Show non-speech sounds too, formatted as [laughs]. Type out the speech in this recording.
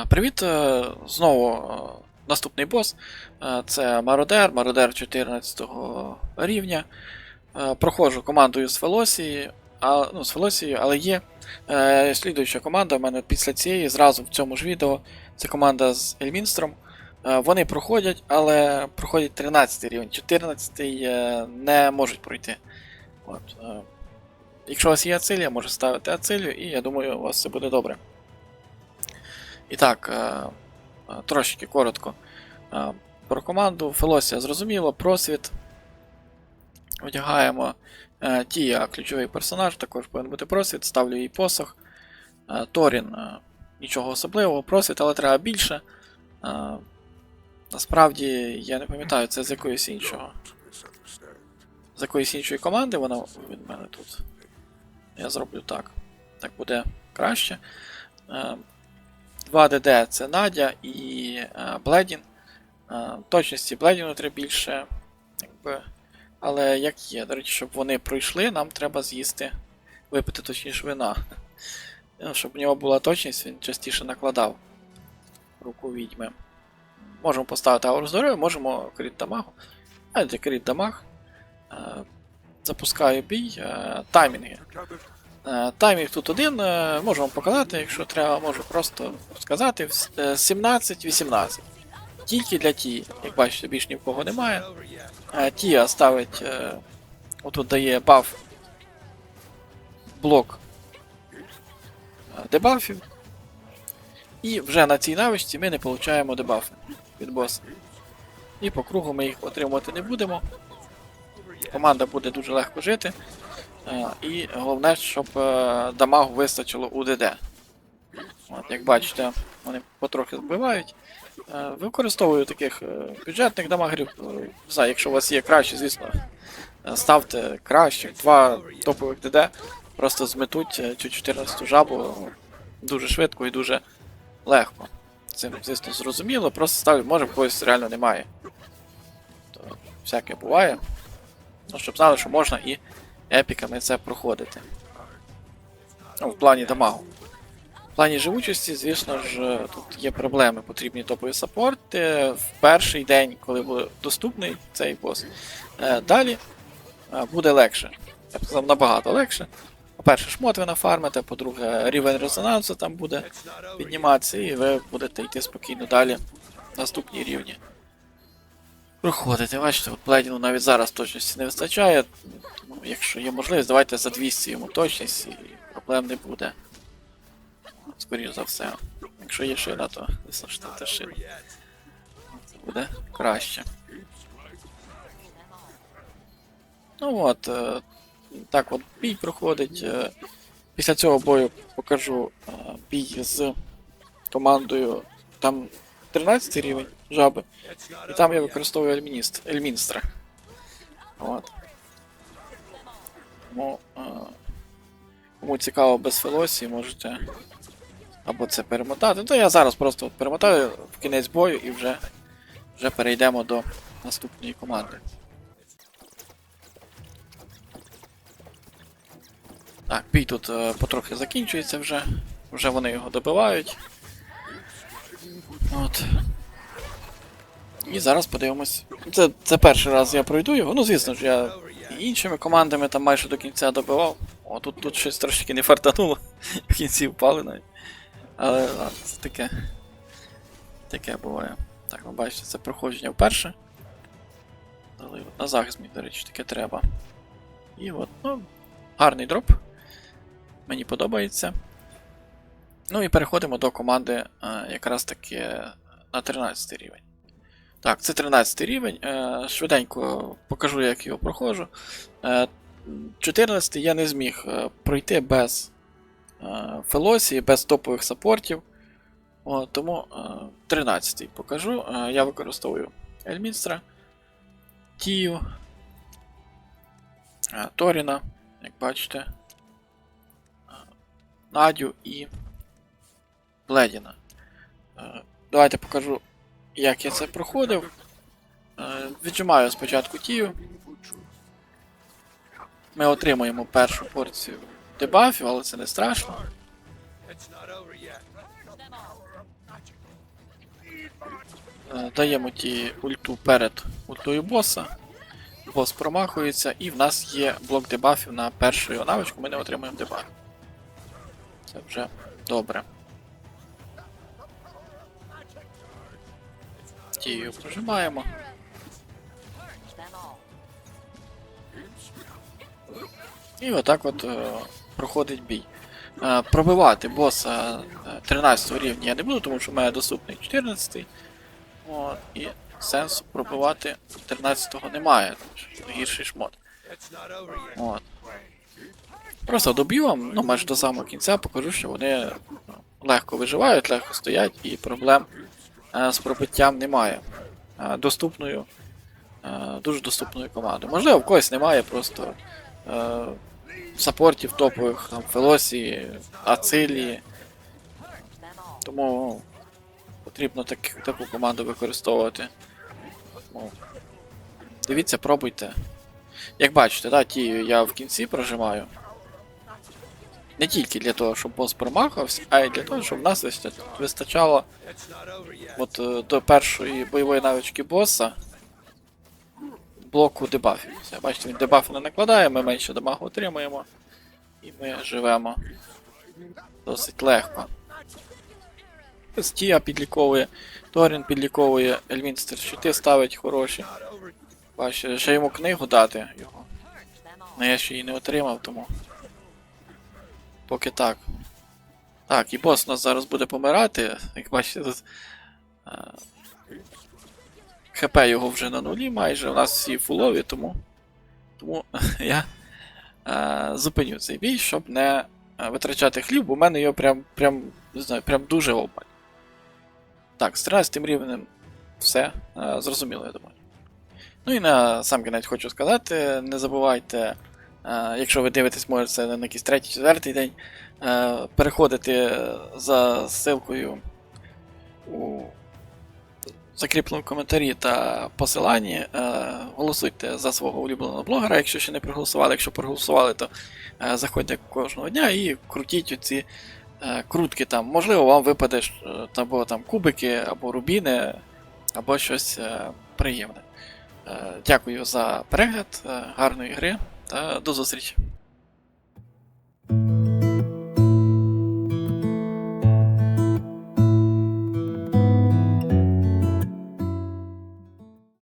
А, Привіт! е, Знову е, наступний бос. Е, Це Мародер, Мародер 14 рівня. Е, Проходжу командою з Фелосії, а, ну, з Фелосією, але є е, слідуюча команда в мене після цієї, зразу в цьому ж відео. Це команда з Ельмінстром. Е, Вони проходять, але проходять 13 рівень, 14 е, не можуть пройти. От, е, Якщо у вас є ацилія, може ставити ацилію, і я думаю, у вас все буде добре. І так, е, е, трошки коротко е, про команду. Фелосія зрозуміло, просвіт. Одягаємо Тія, ключовий персонаж, також повинен бути просвіт, ставлю їй посох. Торін нічого особливого, просвіт, але треба більше. Насправді, я не пам'ятаю, це з якоїсь іншого. З якоїсь іншої команди вона від мене тут. Я зроблю так. Так буде краще. Е, 2 ДД це Надя і е, Бледін. Е, точності Бледіну треба більше. Якби. Але як є, до речі, щоб вони пройшли, нам треба з'їсти, випити точніше вина. Ну, Щоб у нього була точність, він частіше накладав руку відьми. Можемо поставити ауру здоров'я, можемо крит дамагу. Для крит дамаг. Е, запускаю бій. Таймінги. Е, Таймінг тут один, е, можу вам показати, якщо треба, можу просто сказати. Е, 17-18. Тільки для ті, як бачите, більш ні в кого немає. Е, Тія ставить. е, Отут дає баф. Блок е, дебафів. І вже на цій навичці ми не отримуємо дебафи від боса. І по кругу ми їх отримувати не будемо. Команда буде дуже легко жити. Е, І головне, щоб е, дамагу вистачило у ДД. От, як бачите, вони потрохи збивають. Е, Використовую таких бюджетних дамагерів. Не знаю, якщо у вас є краще, звісно, ставте краще. Два топових ДД просто зметуть цю 14 жабу дуже швидко і дуже легко. Це, звісно, зрозуміло, просто ставлю, може когось реально немає. То всяке буває. Ну, щоб знали, що можна і епіками це проходити. Ну, в плані дамагу. В плані живучості, звісно ж, тут є проблеми. Потрібні топові саппорти в перший день, коли буде доступний цей бос. Е, Далі е, буде легше. Я б сказав, набагато легше. По-перше, шмот ви нафармите, по-друге, рівень резонансу там буде підніматися, і ви будете йти спокійно далі наступні рівні. Проходите, бачите, от Бледіну навіть зараз точності не вистачає. Ну, якщо є можливість, давайте за 200 йому точність і проблем не буде. Скоріше за все. Якщо є шина, то звісно ж це буде краще. Ну от, е, так от бій проходить. е, Після цього бою покажу е, бій з командою. Там 13 рівень жаби. І там я використовую Ельмініст, Ельмінстра. От. Тому, е, кому цікаво без Фелосії, можете або це перемотати. То я зараз просто от перемотаю в кінець бою і вже, вже перейдемо до наступної команди. Так, бій тут е, потрохи закінчується вже. Вже вони його добивають. От. І зараз подивимось. Це, це перший раз я пройду його. Ну, звісно ж, я іншими командами там майже до кінця добивав. О, тут, тут щось трошки не фартануло. [laughs] В кінці впали навіть. Але ладно, це таке. Таке буває. Так, ви бачите, це проходження вперше. Дали от на захист мені, до речі, таке треба. І от, ну, гарний дроп. Мені подобається. Ну і переходимо до команди е, якраз таки на 13 рівень. Так, це 13 рівень. Е, швиденько покажу, як його проходжу. Е, 14 я не зміг е, пройти без е, Фелосії, без топових саппортів. Тому е, 13 покажу. Е, я використовую Ельмінстра, Тію, е, Торіна, як бачите. е, Надю і Бледіна. Е, Давайте покажу, як я це проходив. Е, Віджимаю спочатку тію. Ми отримуємо першу порцію дебафів, але це не страшно. Е, Даємо ті ульту перед ультою боса. Бос промахується, і в нас є блок дебафів на першу навичку, ми не отримуємо дебаф. Це вже добре. Тію прожимаємо. І отак от е, проходить бій. Е, пробивати боса е, 13 рівня я не буду, тому що в мене доступний 14. От, і сенсу пробивати 13-го немає, гірший шмот. От. Просто доб'ю вам, ну майже до самого кінця покажу, що вони ну, легко виживають, легко стоять і проблем е, з пробиттям немає. Е, доступною, е, дуже доступною командою. Можливо, в когось немає просто е, саппортів топових, там, Фелосі, Ацилі. Тому потрібно так, таку команду використовувати. Ну, дивіться, пробуйте. Як бачите, да, ті я в кінці прожимаю. Не тільки для того, щоб бос промахався, а й для того, щоб в нас вистачало от, е, до першої бойової навички боса блоку дебафів. Бачите, він дебафи не накладає, ми менше дамагу отримуємо. І ми живемо досить легко. Стія підліковує, Торін підліковує, Ельвінстер щити ставить хороші. Бачите, ще йому книгу дати його. Ну я ще її не отримав, тому. Поки так. Так, і бос у нас зараз буде помирати. Як бачите, тут. е, ХП його вже на нулі майже, у нас всі фулові, тому. Тому [laughs] я е, зупиню цей бій, щоб не е, витрачати хліб, бо в мене його прям, прям, не знаю, прям дуже обмаль. Так, з 13 рівнем все е, зрозуміло, я думаю. Ну і на сам кінець хочу сказати, не забувайте, якщо ви дивитесь, може це на якийсь третій, четвертий день, е, переходити за ссылкою у закріпленому коментарі та посиланні. Е, голосуйте за свого улюбленого блогера, якщо ще не проголосували. Якщо проголосували, то е, заходьте кожного дня і крутіть оці е, крутки там. Можливо, вам випаде е, або там кубики, або рубіни, або щось е, приємне. Е, Дякую за перегляд, е, гарної гри та до зустрічі.